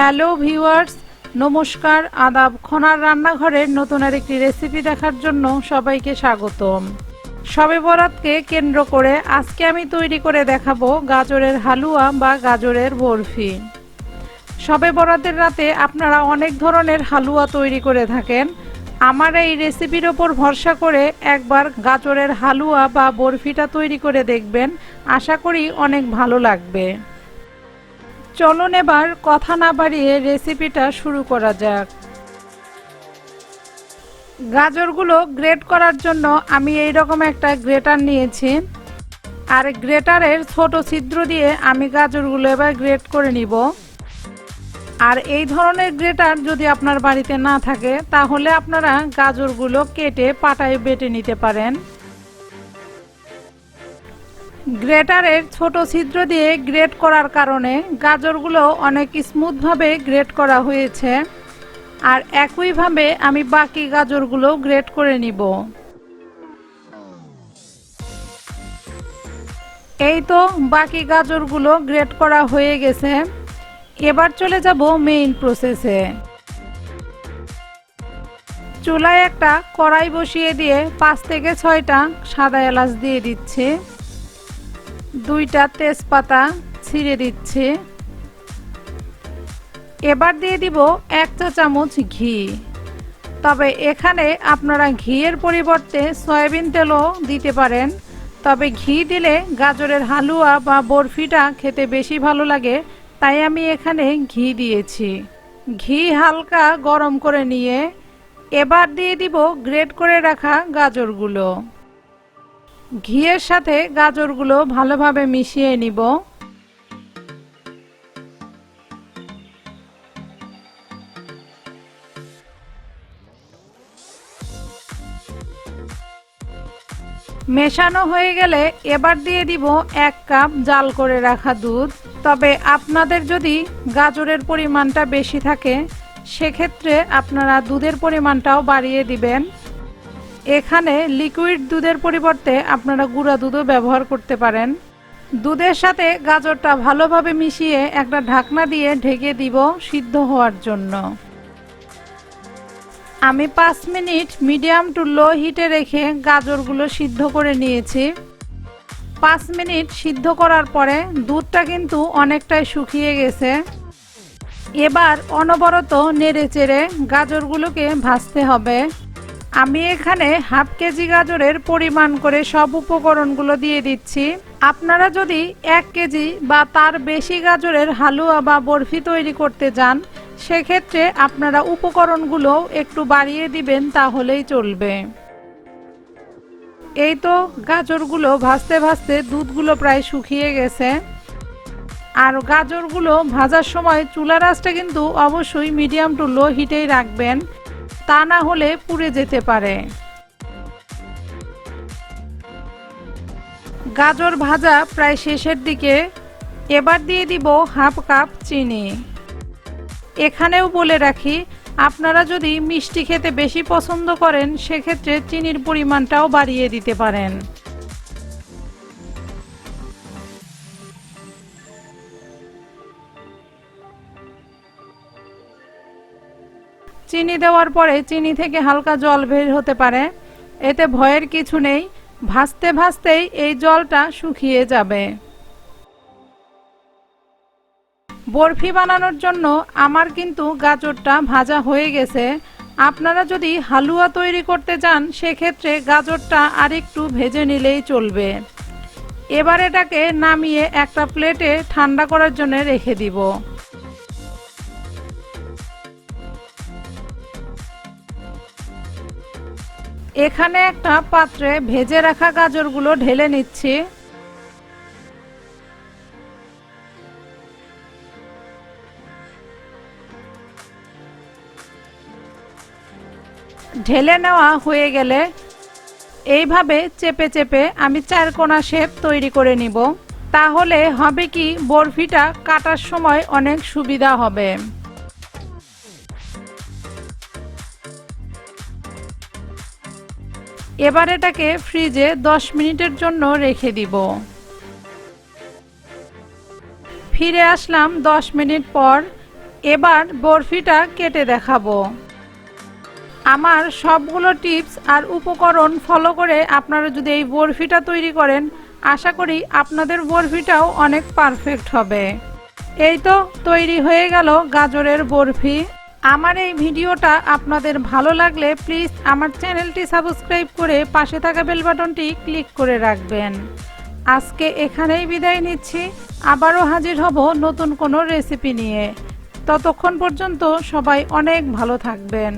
Hello viewers, নমস্কার, আদাব খনার রান্নাঘরের নতুন আরেকটি রেসিপি দেখার জন্য সবাইকে স্বাগতম। সবে বরাতকে কেন্দ্র করে আজকে আমি তৈরি করে দেখাবো গাজরের হালুয়া বা গাজরের বরফি। সবে বরাতের রাতে আপনারা অনেক ধরনের হালুয়া তৈরি করে থাকেন। আমার এই রেসিপির ওপর ভরসা করে একবার গাজরের হালুয়া বা বরফিটা তৈরি করে দেখবেন। আশা করি অনেক ভালো লাগবে। চলুন এবার কথা না বাড়িয়ে রেসিপিটা শুরু করা যাক। গাজরগুলো গ্রেট করার জন্য আমি এই রকম একটা গ্রেটার নিয়েছি। আর গ্রেটারের ছোট ছিদ্র দিয়ে আমি গাজরগুলো এবার গ্রেট করে নিব। আর এই ধরনের গ্রেটার যদি আপনার বাড়িতে না থাকে, তাহলে আপনারা গাজরগুলো কেটে পাটায় বেটে নিতে পারেন। গ্রেটারের ছোট ছিদ্র দিয়ে গ্রেট করার কারণে গাজরগুলো অনেক স্মুথভাবে গ্রেট করা হয়েছে। আর একইভাবে আমি বাকি গাজরগুলো গ্রেট করে নিব। এই তো বাকি গাজরগুলো গ্রেট করা হয়ে গেছে। এবার চলে যাব মেইন প্রসেসে। চুলায় একটা কড়াই বসিয়ে দিয়ে পাঁচ থেকে ছয়টা সাদা এলাচ দিয়ে দিচ্ছি। দুইটা তেজপাতা ছিঁড়ে দিচ্ছি। এবার দিয়ে দিব এক চা চামচ ঘি। তবে এখানে আপনারা ঘিয়ের পরিবর্তে সয়াবিন তেলও দিতে পারেন। তবে ঘি দিলে গাজরের হালুয়া বা বরফিটা খেতে বেশি ভালো লাগে, তাই আমি এখানে ঘি দিয়েছি। ঘি হালকা গরম করে নিয়ে এবার দিয়ে দিব গ্রেট করে রাখা গাজরগুলো। ঘিয়ের সাথে গাজরগুলো ভালোভাবে মিশিয়ে নিব। মেশানো হয়ে গেলে এবার দিয়ে দিব এক কাপ জাল করে রাখা দুধ। তবে আপনাদের যদি গাজরের পরিমাণটা বেশি থাকে, সেক্ষেত্রে আপনারা দুধের পরিমাণটাও বাড়িয়ে দিবেন। এখানে লিকুইড দুধের পরিবর্তে আপনারা গুঁড়া দুধও ব্যবহার করতে পারেন। দুধের সাথে গাজরটা ভালোভাবে মিশিয়ে একটা ঢাকনা দিয়ে ঢেকে দিব সিদ্ধ হওয়ার জন্য। আমি পাঁচ মিনিট মিডিয়াম টু লো হিটে রেখে গাজরগুলো সিদ্ধ করে নিয়েছি। পাঁচ মিনিট সিদ্ধ করার পরে দুধটা কিন্তু অনেকটাই শুকিয়ে গেছে। এবার অনবরত নেড়ে চেড়ে গাজরগুলোকে ভাজতে হবে। আমি এখানে হাফ কেজি গাজরের পরিমাণ করে সব উপকরণগুলো দিয়ে দিচ্ছি। আপনারা যদি এক কেজি বা তার বেশি গাজরের হালুয়া বা বরফি তৈরি করতে যান সেক্ষেত্রে আপনারা উপকরণগুলো একটু বাড়িয়ে দিবেন, তাহলেই চলবে। এই তো গাজরগুলো ভাজতে ভাজতে দুধগুলো প্রায় শুকিয়ে গেছে। আর গাজরগুলো ভাজার সময় চুলার আঁচটা কিন্তু অবশ্যই মিডিয়াম টু লো হিটেই রাখবেন। তা না হলে পুড়ে যেতে পারে। গাজর ভাজা প্রায় শেষের দিকে। এবার দিয়ে দিব হাফ কাপ চিনি। এখানেও বলে রাখি, আপনারা যদি মিষ্টি খেতে বেশি পছন্দ করেন, সেক্ষেত্রে চিনির পরিমাণটাও বাড়িয়ে দিতে পারেন। চিনি দেওয়ার পরে চিনি থেকে হালকা জল বের হতে পারে। এতে ভয়ের কিছু নেই। ভাসতে ভাসতেই এই জলটা শুকিয়ে যাবে। বরফি বানানোর জন্য আমার কিন্তু গাজরটা ভাজা হয়ে গেছে। আপনারা যদি হালুয়া তৈরি করতে যান সেক্ষেত্রে গাজরটা আরেকটু ভেজে নিলেই চলবে। এবার এটাকে নামিয়ে একটা প্লেটে ঠান্ডা করার জন্য রেখে দিব। এখানে একটা পাত্রে ভেজে রাখা গাজরগুলো ঢেলে নিচ্ছি। ঢেলে নেওয়া হয়ে গেলে এইভাবে চেপে চেপে আমি চার কোনা শেপ তৈরি করে নিব। তাহলে হবে কি, বরফিটা কাটার সময় অনেক সুবিধা হবে। এবার এটাকে ফ্রিজে 10 মিনিটের জন্য রেখে দিব। ফিরে আসলাম 10 মিনিট পর, এবার বরফিটা কেটে দেখাবো। আমার সবগুলো টিপস আর উপকরণ ফলো করে আপনারা যদি এই বরফিটা তৈরি করেন, আশা করি আপনাদের বরফিটাও অনেক পারফেক্ট হবে। এই তো তৈরি হয়ে গেল গাজরের বরফি। আমার এই ভিডিওটা আপনাদের ভালো লাগলে প্লিজ আমার চ্যানেলটি সাবস্ক্রাইব করে পাশে থাকা বেল বাটনটি ক্লিক করে রাখবেন। আজকে এখানেই বিদায় নিচ্ছি। আবারও হাজির হব নতুন কোনো রেসিপি নিয়ে। ততক্ষণ পর্যন্ত সবাই অনেক ভালো থাকবেন।